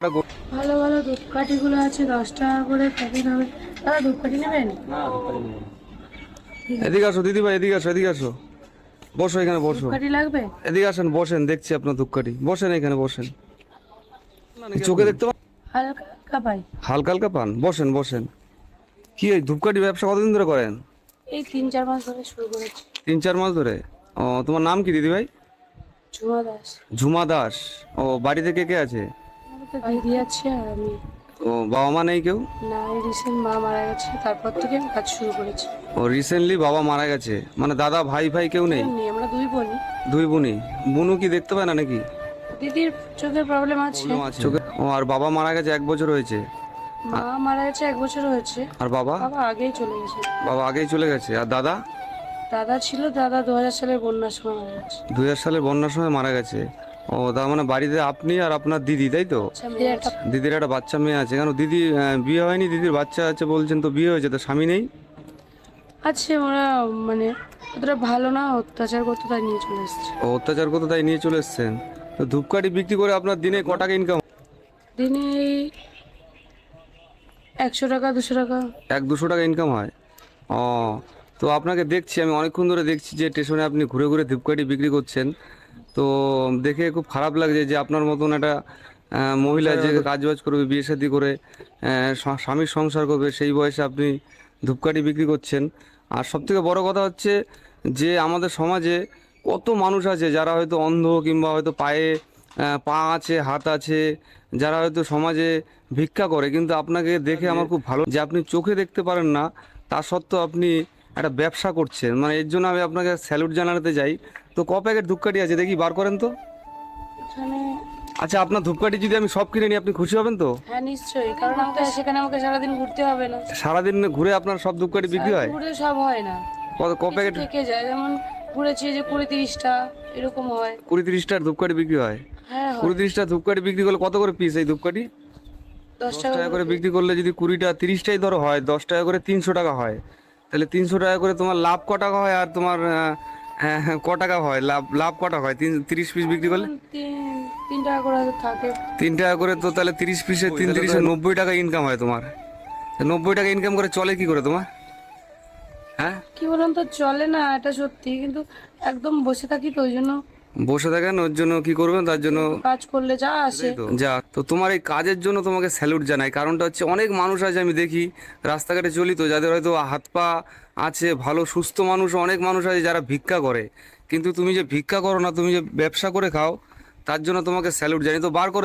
ভালো ভালো ধূপকাঠিগুলো আছে দশ টাকা করে প্যাকেট হবে। দাদা ধূপকাঠি নেবেন? এদিকে আসো দিদি ভাই এদিকে আসো এদিকে আসো। বসো এখানে বসো। ধূপকাঠি লাগবে? এদিকে আসেন বসেন দেখছি আপনার ধূপকাঠি বসেন এখানে বসেন। চোখে দেখতে পান হালকা হালকা পাই। হালকা হালকা পান? বসেন বসেন। কি এই ধূপকাঠি ব্যবসা কতদিন ধরে করেন? এই তিন চার মাস ধরে শুরু করেছি। তিন চার মাস ধরে? ও তোমার নাম কি দিদি ভাই? ঝুমা দাস। ঝুমা দাস। ও বাড়িতে কে কে আছে? দিদি আছে আর আমি। ও বাবা মা নেই কেউ? না এই রিসেন্ট মা মারা গেছে তারপর থেকে আমি কাজ শুরু করেছি। ও রিসেন্টলি বাবা মারা গেছে? মানে দাদা ভাই ভাই কেউ নেই? আমরা দুই বোনই। দুই বোনই। বুনু কি দেখতে পায় না নাকি? দিদির চোখের প্রবলেম আছে। চোখে ও আর বাবা মারা গেছে এক বছর হয়েছে। মা মারা গেছে এক বছর হয়েছে। আর বাবা? বাবা আগেই চলে গেছে। বাবা আগেই চলে গেছে। আর দাদা? দাদা ছিল দাদা দু হাজার সালের বন্যার সময় মারা গেছে। দুই হাজার সালে বন্যার সময় মারা গেছে। ও তার মানে বাড়িতে আপনি আর আপনার দিদি তাই তো? দিদির একটা বাচ্চা মেয়ে আছে। কেন দিদি বিয়ে হয়নি? দিদির বাচ্চা আছে বলছেন তো বিয়ে হয়েছে তো স্বামী নেই? আছে ওরা মানে অতটা ভালো না অত্যাচার করতে তাই নিয়ে চলে এসছে। ও অত্যাচার করতে তাই নিয়ে চলে এসছেন তো ধূপকাঠি বিক্রি করে আপনার দিনে ক টাকা ইনকাম দিনে একশো টাকা দুশো টাকা। এক দুশো টাকা ইনকাম হয়? ও তো আপনাকে দেখছি আমি অনেকক্ষণ ধরে দেখছি যে স্টেশনে আপনি ঘুরে ঘুরে ধূপকাঠি বিক্রি করছেন। তো দেখে খুব খারাপ লাগছে যে আপনার মতন একটা মহিলা যে কাজবাজ করবে বিয়ে শাদি করে স্বামীর সংসার করবে সেই বয়সে আপনি ধূপকাঠি বিক্রি করছেন। আর সবথেকে বড় কথা হচ্ছে যে আমাদের সমাজে কত মানুষ আছে যারা হয়তো অন্ধ কিংবা হয়তো পায়ে পা আছে হাত আছে যারা হয়তো সমাজে ভিক্ষা করে। কিন্তু আপনাকে দেখে আমার খুব ভালো যে আপনি চোখে দেখতে পারেন না তা সত্ত্বেও আপনি একটা ব্যবসা করছেন মানে এর জন্য আমি আপনাকে স্যালুট জানাতে যাই। তো ক প্যাকেট ধূপকাঠি আছে? দেখি বার করেন তো। আচ্ছা আপনার ধূপকাঠি যদি আমি সব কিনে নিই আপনি খুশি হবেন তো? হ্যাঁ নিশ্চয়ই। কারণ আমাকে সেখানে আমাকে সারাদিন ঘুরতে হবে না। সারাদিন ঘুরে আপনার সব ধূপকাঠি বিক্রি হয়? ঘুরে সব হয় না। কত ক প্যাকেট থেকে যায়। যেমন ঘুরেছি যে কুড়ি তিরিশটা এরকম হয়। কুড়ি তিরিশটার ধূপকাঠি বিক্রি হয়? হ্যাঁ কুড়ি তিরিশটা ধূপকাঠি বিক্রি করলে কত করে পিস এই ধূপকাঠি? দশ টাকা করে বিক্রি করলে যদি কুড়িটা তিরিশটাই ধরো হয় দশ টাকা করে তিনশো টাকা হয়। তাহলে তিনশো টাকা করে তোমার লাভ ক টাকা হয় আর তোমার আহ, আহ, ক টাকা হয়? লাভ লাভ ক টাকা হয়? তিন তিরিশ পিস বিক্রি করলে? তিন তিন টাকা করে থাকে। তিন টাকা করে তো তাহলে তিরিশ পিসে তিন তিরিশে নব্বই টাকা ইনকাম হয় তোমার। নব্বই টাকা ইনকাম করে চলে কি করে তোমার? হ্যাঁ? কি বলুন তো চলে না এটা সত্যি। কিন্তু একদম বসে থাকি তো ওই জন্য বসে থাকেন ওর জন্য কি করবেন? তার জন্য কাজ করলে যা আসে। যা তো তোমার এই কাজের জন্য তোমাকে স্যালুট জানাই। কারণটা হচ্ছে অনেক মানুষ আছে আমি দেখি রাস্তাঘাটে চলি তো যাদের হয়তো হাত পা আছে ভালো সুস্থ মানুষ অনেক মানুষ আছে যারা ভিক্ষা করে। কিন্তু তুমি যে ভিক্ষা করো না তুমি যে ব্যবসা করে খাও তার জন্য তোমাকে স্যালুট জানি তো বার করে